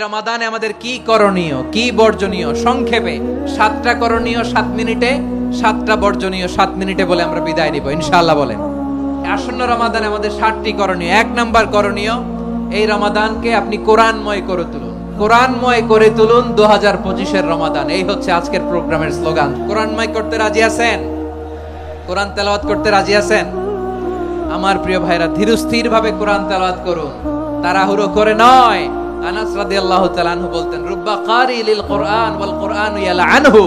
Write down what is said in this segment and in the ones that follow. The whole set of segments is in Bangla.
রমাদানে আমাদের কি করণীয়, কি বর্জনীয়? সংক্ষেপে, সাতটা করণীয় সাত মিনিটে, সাতটা বর্জনীয় সাত মিনিটে বলে আমরা বিদায় নিব, ইনশাআল্লাহ বলেন। আসন্ন রমাদানে আমাদের সাতটি করণীয়, এক নাম্বার করণীয়, এই রমাদানকে আপনি কোরআনময় করে তুলুন। কোরআনময় করে তুলুন দু হাজার পঁচিশের রমাদান, এই হচ্ছে আজকের প্রোগ্রামের স্লোগান। কোরআনময় করতে রাজি আছেন? কোরআন তেলাওয়াত করতে রাজি আছেন? আমার প্রিয় ভাইরা ধীরস্থির ভাবে কোরআন তেলাওয়াত করুন। তাড়াহুড়ো করে নয় আনাস রাদিয়াল্লাহু তাআলা আনহু বলতেন, রুব্বা কারি লিল কোরআন ওয়াল কোরআন ইয়ালআনহু।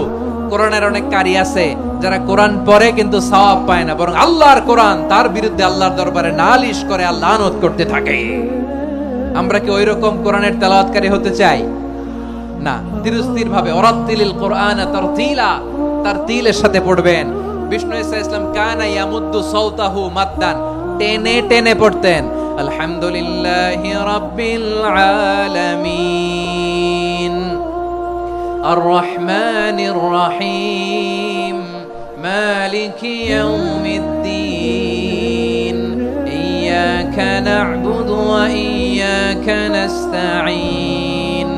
কোরআনের অনেক কারি আছে, যারা কোরআন পড়ে কিন্তু সওয়াব পায় না, বরং আল্লাহর কোরআন, তার বিরুদ্ধে আল্লাহর দরবারে নালিশ করে আল্লাহ লানত করতে থাকে। আমরা কি ওইরকম কোরআনের তেলাওয়াতকারী হতে চাই? না ধীরস্থির ভাবে অরাত্তিলিল কোরআন তারতিলা। তার তিলের সাথে পড়বেন। বিষ্ণু ইসা ইসলাম কানা ইয়ামুদ্দু সৌতাহু মাদ্দান। টেনে টেনে পড়তেন আলহামদুলিল্লাহি রাব্বিল আলামিন আর রহমানির রহিম مالك يوم الدين إياك نعبد وإياك نستعين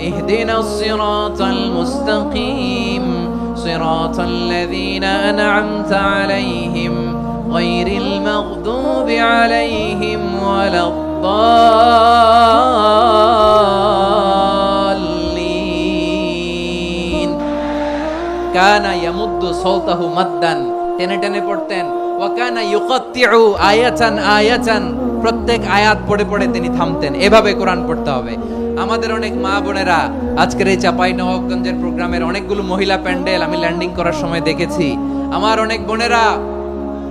اهدنا الصراط المستقيم صراط الذين أنعمت عليهم غير المغضوب عليهم ولا الضالين কানা ইয়ামুদ্দু সৌতাহু মাদ্দান টেনে টেনে পড়তেন ওয়া কানা ইউকাত্তিউ আয়াতান আয়াতান প্রত্যেক আয়াত পড়ে পড়ে তিনি থামতেন এভাবে কোরআন পড়তে হবে আমাদের অনেক মা বোনেরা আজকের এই চাপাই নবাবগঞ্জের প্রোগ্রামের অনেকগুলো মহিলা প্যান্ডেল আমি ল্যান্ডিং করার সময় দেখেছি আমার অনেক বোনেরা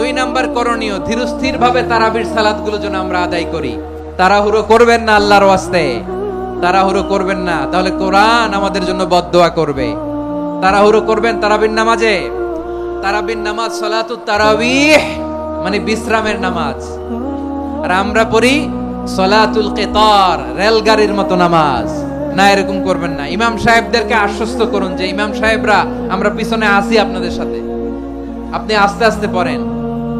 দুই নাম্বার করণীয় ধীরস্থির ভাবে তারাবির সালাতগুলো যেন আমরা আদায় করি। তাড়াহুড়ো করবেন না আল্লাহর ওয়াস্তে। তাড়াহুড়ো করবেন না। তাহলে কোরআন আমাদের জন্য বদদোয়া করবে। তাড়াহুড়ো করবেন তারাবির নামাজে। তারাবির নামাজ সালাতু তারাবিহ মানে বিশ্রামের নামাজ। আর আমরা পড়ি সলাতুল কেতার, রেলগাড়ির মতো নামাজ। না, এরকম করবেন না। ইমাম সাহেবদেরকে আশ্বস্ত করুন যে, ইমাম সাহেবরা, আমরা পিছনে আসি আপনাদের সাথে। আপনি আস্তে আস্তে পড়েন।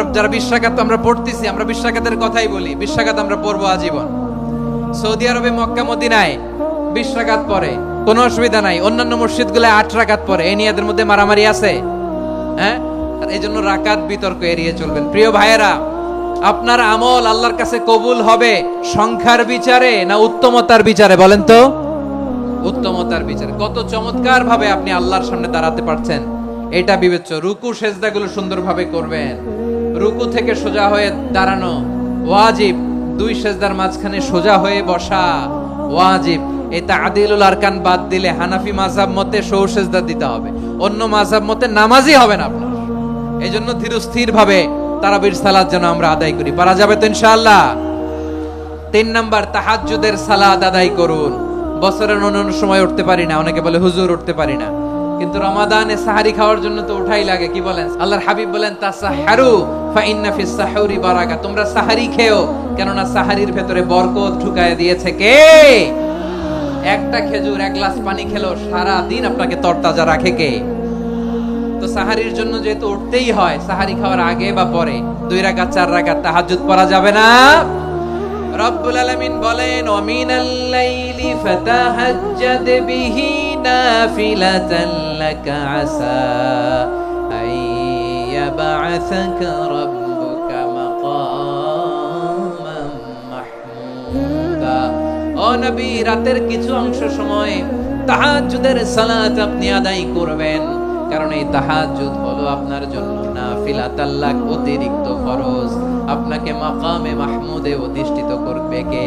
আমরা যারা বিশ রাকাত তো আমরা পড়তেছি, আমরা বিশ রাকাতের কথাই বলি। বিশ রাকাত আমরা পড়ব আজীবন। সৌদি আরবে, মক্কা, মদিনায় বিশ রাকাত পরে কোনো অসুবিধা নাই। অন্যান্য মসজিদগুলো আট রাকাত পরে এই নিয়ে এদের মধ্যে মারামারি আছে। হ্যাঁ? আর এই জন্য রাকাত বিতর্ক এড়িয়ে চলবেন। প্রিয় ভাইয়েরা, আপনার আমল আল্লাহর কাছে কবুল হবে সংখ্যার বিচারে না উত্তমতার বিচারে, বলেন তো? উত্তমতার বিচারে। কত চমৎকার ভাবে আপনি আল্লাহর সামনে দাঁড়াতে পারছেন। এটা বিবেচ্য। রুকু, সেজদাগুলো সুন্দরভাবে করবেন। রুকু থেকে সোজা হয়ে দাঁড়ানো। ওয়াজিব, দুই সেজদার মাঝখানে সোজা হয়ে বসা। ওয়াজিব এটা আদিলুল আরকান বাদ দিলে হানাফি মাযহাব মতে সৌ সেজদা দিতে হবে। অন্য মাযহাব মতে নামাজই হবে না আপনার। এই জন্য ধীরস্থির ভাবে তারাবির সালাত যেন আমরা আদায় করি। পারা যাবে তো ইনশাআল্লাহ? তিন নাম্বার, তাহাজ্জুদের সালাত আদায় করুন। বছরের অন্যান্য সময় উঠতে পারি না। অনেকে বলে, হুজুর, উঠতে পারি না। কিন্তু রমাদানে সাহারি খাওয়ার জন্য তো উঠাই লাগে, কি বলেন? আল্লাহর হাবিব বলেন, তাসাহারু ফা ইন্না ফিস সাহুরি বারাকা। তোমরা সাহারি খেও, কেননা সাহারির ভেতরে বরকত ঢুকায় দিয়েছে কে? একটা খেজুর, এক গ্লাস পানি খেলো সারা দিন আপনাকে তরতাজা রাখে কে? তো সাহারির জন্য যেহেতু উঠতেই হয়, সাহারি খাওয়ার আগে বা পরে, দুই রাকাত, চার রাকাত তাহাজ্জুদ পড়া যাবে না? রব্বুল আলামিন বলেন ওমিনাল লাইলি ফাতাহাজ্জাদ বিহি নাফিলাতান লাকা আসা আইয়াবআসাকা রাব্বুকা মাকামান মাহমুদা ও নবী, রাতের কিছু অংশ সময় তাহাজ্জুদের সালাত আপনি আদায় করবেন, কারণ এই তাহাজ্জুদ হলো আপনার জন্য নাফিলাত আল্লাহ অতিরিক্ত ফরজ। আপনাকে মাকামে মাহমুদে অধিষ্ঠিত করবে কে?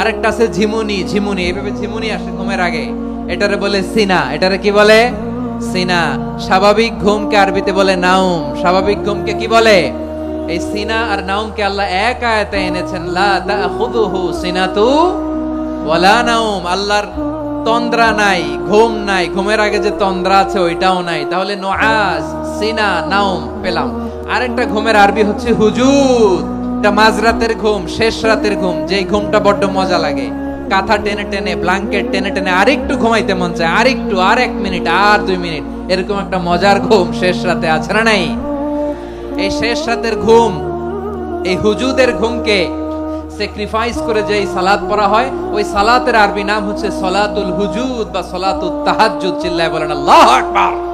আরেকটা আছে ঝিমুনি ঝিমুনি, এইভাবে ঝিমুনি আসে ঘুমের আগে। এটারে বলে সিনা, এটারে কি বলে? সিনা। স্বাভাবিক ঘুমকে আরবিতে বলে নাউম স্বাভাবিক ঘুমকে কি বলে? এই সিনা আর নাউমকে আল্লাহ এক আয়াতে এনেছেন, লা তাখুযুহু সিনাতু ওয়ালা নাউম আল্লাহর তন্দ্রা নাই, ঘুম নাই। ঘুমের আগে যে তন্দ্রা আছে ওইটাও নাই। তাহলে নোয়াজ, সিনা নাউম পেলাম। আরেকটা ঘুমের আরবি হচ্ছে হুজুদ। এটা মাঝরাতের ঘুম, শেষ রাতের ঘুম, যেই ঘুমটা বড্ড মজা লাগে। কাঁথা টেনে টেনে ব্ল্যাঙ্কেট টেনে টেনে আরেকটু ঘুমাইতে মন চায়, আরেকটু, আর এক মিনিট, আর দুই মিনিট। এরকম একটা মজার ঘুম শেষ রাতে আছে না নাই? এই শেষ রাতের ঘুম, এই হুজুদের ঘুমকে স্যাক্রিফাইস করে যে সালাদ পড়া হয়, ওই সালাতের আরবি নাম হচ্ছে সলাতুল হুজুদ বা সলাতুল তাহাজ্জুদ, চিল্লায় বলেন, আল্লাহু আকবার।